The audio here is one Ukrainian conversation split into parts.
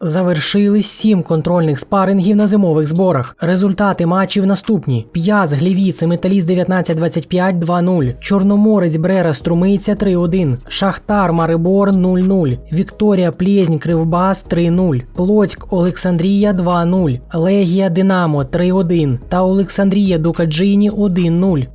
Завершились сім контрольних спарингів на зимових зборах. Результати матчів наступні: П'яз Глівіце Металіст 1925 2-0, Чорноморець Брера Струмиця 3-1, Шахтар Марибор 0-0, Вікторія Плєзнь Кривбас 3-0, Плоцьк Олександрія 2-0, Легія Динамо 3-1 та Олександрія Дукаджині 1-0.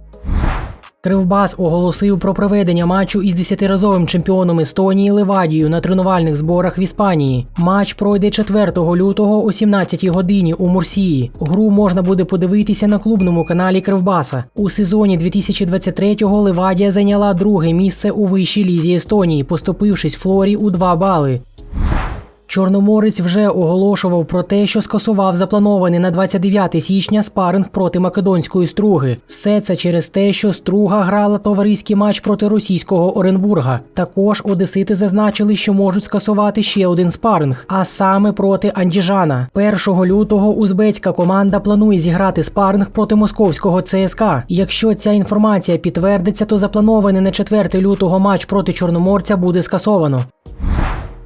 Кривбас оголосив про проведення матчу із десятиразовим чемпіоном Естонії Левадією на тренувальних зборах в Іспанії. Матч пройде 4 лютого о 17 годині у Мурсії. Гру можна буде подивитися на клубному каналі Кривбаса. У сезоні 2023-го Левадія зайняла друге місце у вищій лізі Естонії, поступившись Флорі у 2 бали. Чорноморець вже оголошував про те, що скасував запланований на 29 січня спаринг проти македонської струги. Все це через те, що струга грала товариський матч проти російського Оренбурга. Також одесити зазначили, що можуть скасувати ще один спаринг, а саме проти Андіжана. 1 лютого узбецька команда планує зіграти спаринг проти московського ЦСКА. Якщо ця інформація підтвердиться, то запланований на 4 лютого матч проти Чорноморця буде скасовано.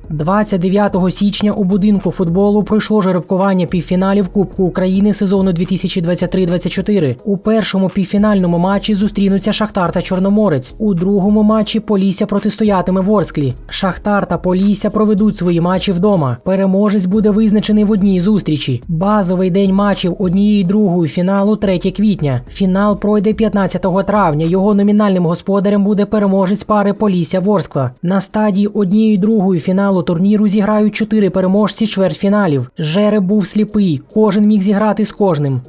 29 січня у будинку футболу пройшло жеребкування півфіналів Кубку України сезону 2023-24. У першому півфінальному матчі зустрінуться Шахтар та Чорноморець. У другому матчі Полісся протистоятиме Ворсклі. Шахтар та Полісся проведуть свої матчі вдома. Переможець буде визначений в одній зустрічі. Базовий день матчів однієї другої фіналу 3 квітня. Фінал пройде 15 травня. Його номінальним господарем буде переможець пари Полісся Ворскла. На стадії однієї другої фіналу турніру зіграють чотири переможці чвертьфіналів. Жереб був сліпий, кожен міг зіграти з кожним.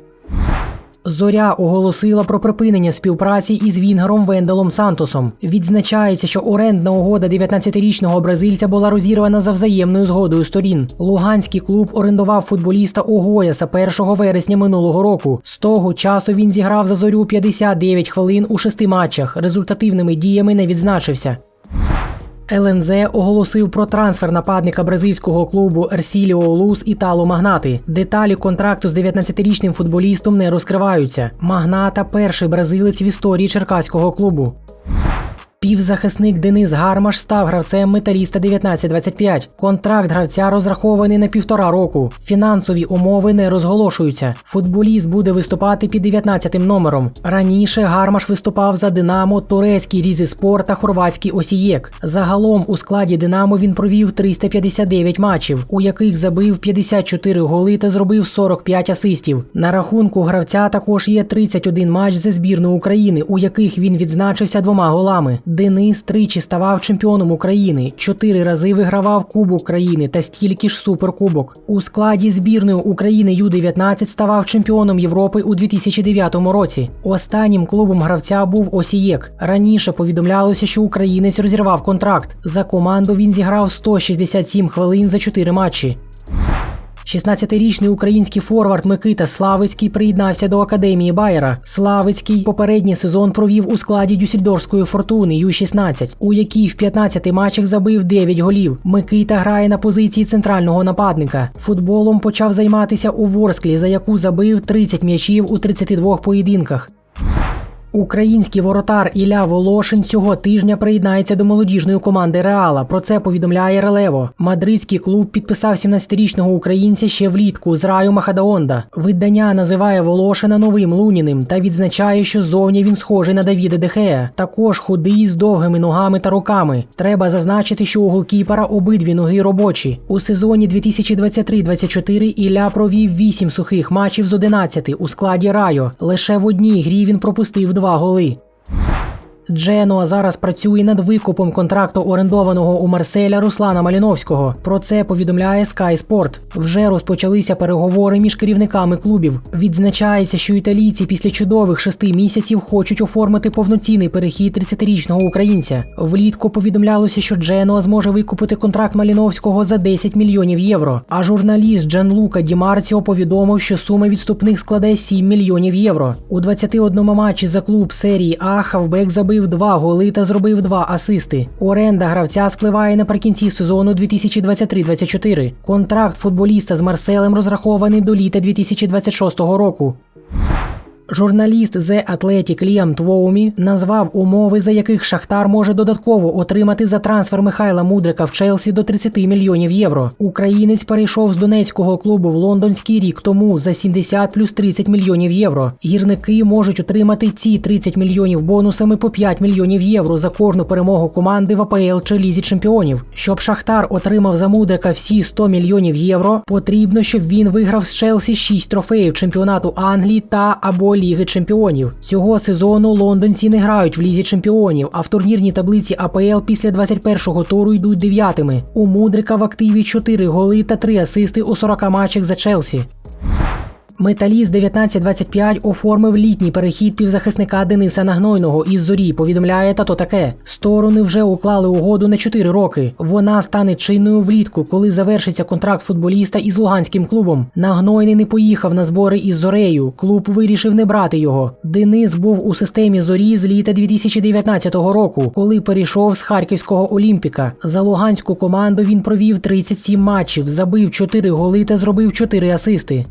Зоря оголосила про припинення співпраці із Вінгером Венделом Сантосом. Відзначається, що орендна угода 19-річного бразильця була розірвана за взаємною згодою сторін. Луганський клуб орендував футболіста Огояса 1 вересня минулого року. З того часу він зіграв за зорю 59 хвилин у шести матчах. Результативними діями не відзначився. ЛНЗ оголосив про трансфер нападника бразильського клубу Ерсіліо Лус Італо Магнати. Деталі контракту з 19-річним футболістом не розкриваються. Магната перший бразилець в історії черкаського клубу. Півзахисник Денис Гармаш став гравцем металіста 1925. Контракт гравця розрахований на півтора року. Фінансові умови не розголошуються. Футболіст буде виступати під 19-тим номером. Раніше Гармаш виступав за Динамо, турецький Різиспор та хорватський Осієк. Загалом у складі Динамо він провів 359 матчів, у яких забив 54 голи та зробив 45 асистів. На рахунку гравця також є 31 матч за збірну України, у яких він відзначився двома голами. Денис тричі ставав чемпіоном України, чотири рази вигравав Кубок країни та стільки ж суперкубок. У складі збірної України Ю-19 ставав чемпіоном Європи у 2009 році. Останнім клубом гравця був Осієк. Раніше повідомлялося, що українець розірвав контракт. За команду він зіграв 167 хвилин за 4 матчі. 16-річний український форвард Микита Славицький приєднався до академії Байера. Славицький попередній сезон провів у складі Дюссельдорфської фортуни Ю-16, у якій в 15 матчах забив 9 голів. Микита грає на позиції центрального нападника. Футболом почав займатися у Ворсклі, за яку забив 30 м'ячів у 32 поєдинках. Український воротар Ілля Волошин цього тижня приєднається до молодіжної команди Реала. Про це повідомляє Релево. Мадридський клуб підписав 17-річного українця ще влітку з раю Махадаонда. Видання називає Волошина новим Луніним та відзначає, що зовні він схожий на Давіда Дехея. Також худий з довгими ногами та руками. Треба зазначити, що у голкіпера обидві ноги робочі. У сезоні 2023-24 Ілля провів 8 сухих матчів з 11 у складі Райо. Лише в одній грі він пропустив два голи. Дженуа зараз працює над викупом контракту орендованого у Марселя Руслана Маліновського. Про це повідомляє Sky Sport. Вже розпочалися переговори між керівниками клубів. Відзначається, що італійці після чудових шести місяців хочуть оформити повноцінний перехід 30-річного українця. Влітку повідомлялося, що Дженуа зможе викупити контракт Маліновського за 10 мільйонів євро. А журналіст Джан Лука Ді Марціо повідомив, що сума відступних складе 7 мільйонів євро. У 21 матчі за клуб серії А Хавбек забив два голи та зробив два асисти. Оренда гравця спливає наприкінці сезону 2023-24. Контракт футболіста з Марселем розрахований до літа 2026 року. Журналіст The Athletic Ліам Твоумі назвав умови, за яких Шахтар може додатково отримати за трансфер Михайла Мудрика в Челсі до 30 мільйонів євро. Українець перейшов з донецького клубу в лондонський рік тому за 70 плюс 30 мільйонів євро. Гірники можуть отримати ці 30 мільйонів бонусами по 5 мільйонів євро за кожну перемогу команди в АПЛ чи Лізі Чемпіонів. Щоб Шахтар отримав за Мудрика всі 100 мільйонів євро, потрібно, щоб він виграв з Челсі 6 трофеїв чемпіонату Англії та або Ліги Чемпіонів. Цього сезону лондонці не грають в Лізі Чемпіонів, а в турнірній таблиці АПЛ після 21-го туру йдуть дев'ятими. У Мудрика в активі 4 голи та 3 асисти у 40 матчах за Челсі. Металіст 1925 оформив літній перехід півзахисника Дениса Нагнойного із зорі. Повідомляє тато таке. Сторони вже уклали угоду на 4 роки. Вона стане чинною влітку, коли завершиться контракт футболіста із луганським клубом. Нагнойний не поїхав на збори із зорею. Клуб вирішив не брати його. Денис був у системі зорі з літа 2019 року, коли перейшов з харківського Олімпіка. За луганську команду він провів 37 матчів, забив 4 голи та зробив 4 асисти.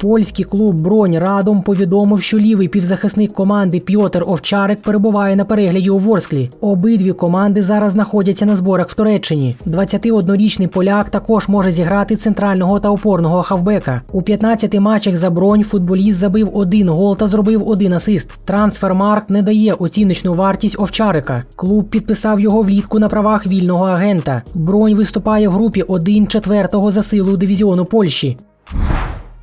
Польський клуб Бронь Радом повідомив, що лівий півзахисник команди Пьотер Овчарик перебуває на перегляді у Ворсклі. Обидві команди зараз знаходяться на зборах в Туреччині. 21-річний поляк також може зіграти центрального та опорного хавбека. У 15 матчах за бронь футболіст забив один гол та зробив один асист. Трансфермарк не дає оціночну вартість Овчарика. Клуб підписав його влітку на правах вільного агента. Бронь виступає в групі 1 четвертого за силу дивізіону Польщі.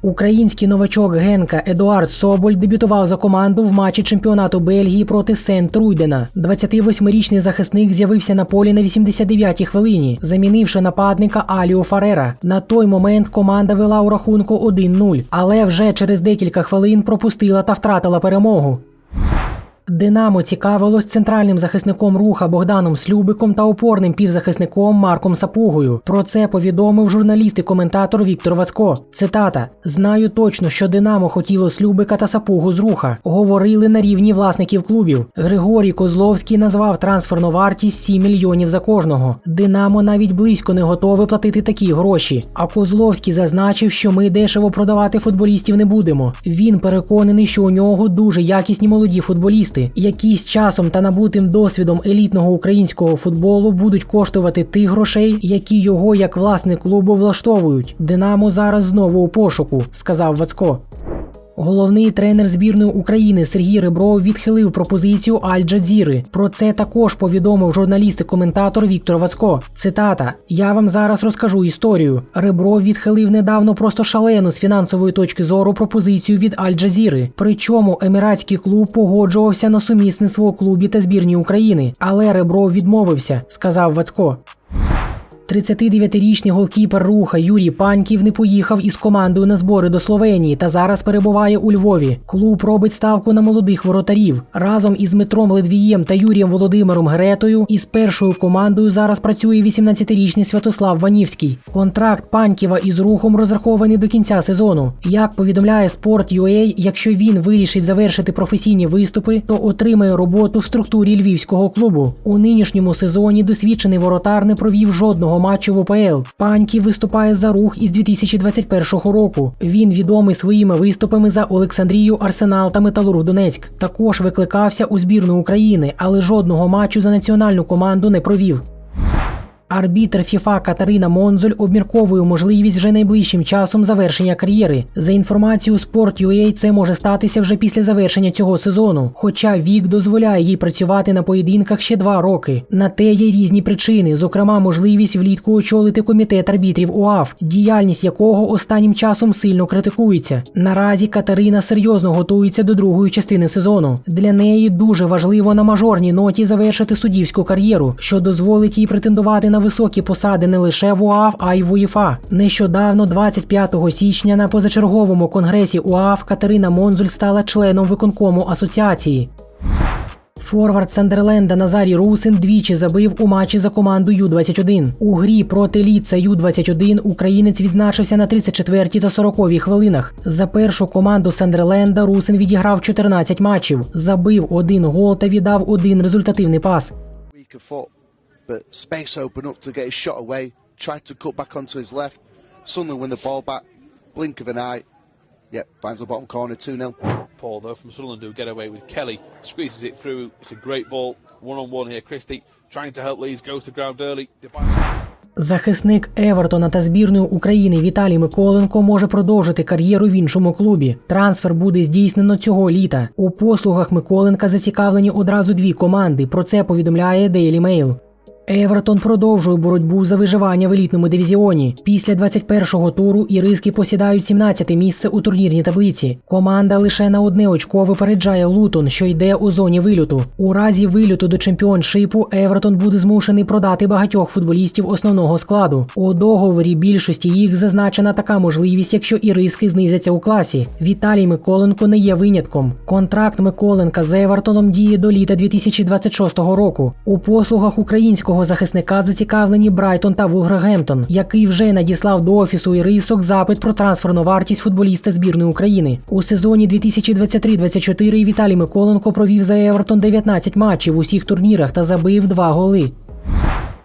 Український новачок Генка Едуард Соболь дебютував за команду в матчі чемпіонату Бельгії проти Сент Руйдена. 28-річний захисник з'явився на полі на 89-й хвилині, замінивши нападника Аліо Фарера. На той момент команда вела у рахунку 1-0, але вже через декілька хвилин пропустила та втратила перемогу. Динамо цікавилось центральним захисником руха Богданом Слюбиком та опорним півзахисником Марком Сапугою. Про це повідомив журналіст і коментатор Віктор Вацко. Цитата: Знаю точно, що Динамо хотіло Слюбика та Сапугу з руха. Говорили на рівні власників клубів. Григорій Козловський назвав трансферну вартість 7 мільйонів за кожного. Динамо навіть близько не готове платити такі гроші. А Козловський зазначив, що ми дешево продавати футболістів не будемо. Він переконаний, що у нього дуже якісні молоді футболісти які з часом та набутим досвідом елітного українського футболу будуть коштувати тих грошей, які його як власник клубу влаштовують. Динамо зараз знову у пошуку, сказав Вацко. Головний тренер збірної України Сергій Ребров відхилив пропозицію Аль-Джадзіри. Про це також повідомив журналіст і коментатор Віктор Вацко. Цитата: Я вам зараз розкажу історію. Ребров відхилив недавно просто шалену з фінансової точки зору пропозицію від Аль-Джазіри. Причому еміратський клуб погоджувався на сумісництво у клубі та збірні України. Але Ребров відмовився, сказав Вацко. 39-річний голкіпер руха Юрій Паньків не поїхав із командою на збори до Словенії та зараз перебуває у Львові. Клуб робить ставку на молодих воротарів. Разом із Дмитром Ледвієм та Юрієм Володимиром Гретою із першою командою зараз працює 18-річний Святослав Ванівський. Контракт Паньківа із рухом розрахований до кінця сезону. Як повідомляє Sport.ua, якщо він вирішить завершити професійні виступи, то отримає роботу в структурі львівського клубу. У нинішньому сезоні досвідчений воротар не провів жодного матчу в ОПЛ. Паньків виступає за рух із 2021 року. Він відомий своїми виступами за Олександрію, Арсенал та Металург Донецьк. Також викликався у збірну України, але жодного матчу за національну команду не провів. Арбітр ФІФА Катерина Монзоль обмірковує можливість вже найближчим часом завершення кар'єри. За інформацією Sport.ua, це може статися вже після завершення цього сезону. Хоча вік дозволяє їй працювати на поєдинках ще два роки. На те є різні причини, зокрема, можливість влітку очолити комітет арбітрів УАФ, діяльність якого останнім часом сильно критикується. Наразі Катерина серйозно готується до другої частини сезону. Для неї дуже важливо на мажорній ноті завершити суддівську кар'єру, що дозволить їй претендувати на високі посади не лише в УАФ, а й в УЄФА. Нещодавно, 25 січня, на позачерговому конгресі УАФ Катерина Монзуль стала членом виконкому асоціації. Форвард Сандерленда Назарій Русин двічі забив у матчі за команду Ю-21. У грі проти Ліца Ю-21 українець відзначився на 34 та 40 хвилинах. За першу команду Сандерленда Русин відіграв 14 матчів, забив один гол та віддав один результативний пас. But space opened up to get his shot away. Tried to cut back onto his left. Suddenly, when the ball back, blink of an eye, Yep, finds the bottom corner 2 0. Paul, though, from Sunderland who get away with Kelly. Squeezes it through. It's a great ball. One on one here. Christie trying to help Leeds. Goes to ground early. Захисник Евертона та збірної України Віталій Миколенко може продовжити кар'єру в іншому клубі. Трансфер буде здійснено цього літа. У послугах Миколенка зацікавлені одразу дві команди. Про це повідомляє Daily Mail. Евертон продовжує боротьбу за виживання в елітному дивізіоні. Після 21-го туру іриски посідають 17-те місце у турнірній таблиці. Команда лише на одне очко випереджає Лутон, що йде у зоні вильоту. У разі вильоту до чемпіоншипу Евертон буде змушений продати багатьох футболістів основного складу. У договорі більшості їх зазначена така можливість, якщо іриски знизяться у класі. Віталій Миколенко не є винятком. Контракт Миколенка з Евертоном діє до літа 2026 року. У послугах українського захисника зацікавлені Брайтон та Вулгергемптон, який вже надіслав до офісу і рисок запит про трансферну вартість футболіста збірної України. У сезоні 2023-24 Віталій Миколенко провів за Евертон 19 матчів у усіх турнірах та забив два голи.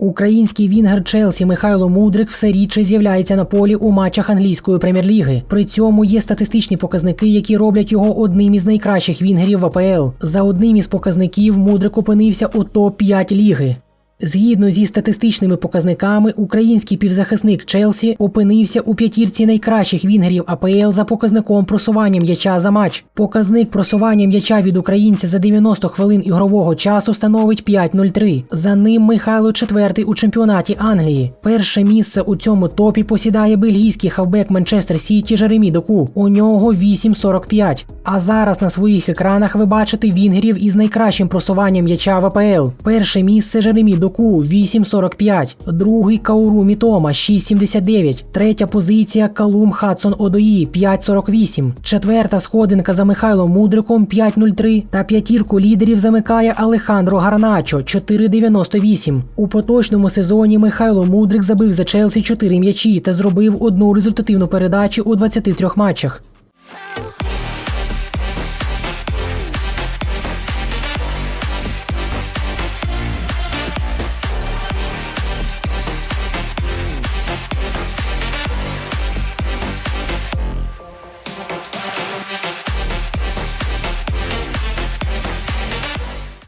Український вінгер Челсі Михайло Мудрик все рідше з'являється на полі у матчах англійської прем'єр-ліги. При цьому є статистичні показники, які роблять його одним із найкращих вінгерів в АПЛ. За одним із показників Мудрик опинився у топ-5 ліги. Згідно зі статистичними показниками, український півзахисник Челсі опинився у п'ятірці найкращих вінгерів АПЛ за показником просування м'яча за матч. Показник просування м'яча від українця за 90 хвилин ігрового часу становить 5.03. За ним Михайло четвертий у чемпіонаті Англії. Перше місце у цьому топі посідає бельгійський хавбек Манчестер Сіті Жеремі Доку. У нього 8.45. А зараз на своїх екранах ви бачите вінгерів із найкращим просуванням м'яча в АПЛ. Перше місце Жеремі Доку 8.45, другий Кауру Мітома 6.79, третя позиція Калум Хадсон Одої 5.48, четверта сходинка за Михайлом Мудриком 5.03 та п'ятірку лідерів замикає Алехандро Гарначо 4.98. У поточному сезоні Михайло Мудрик забив за Челсі 4 м'ячі та зробив одну результативну передачу у 23 матчах.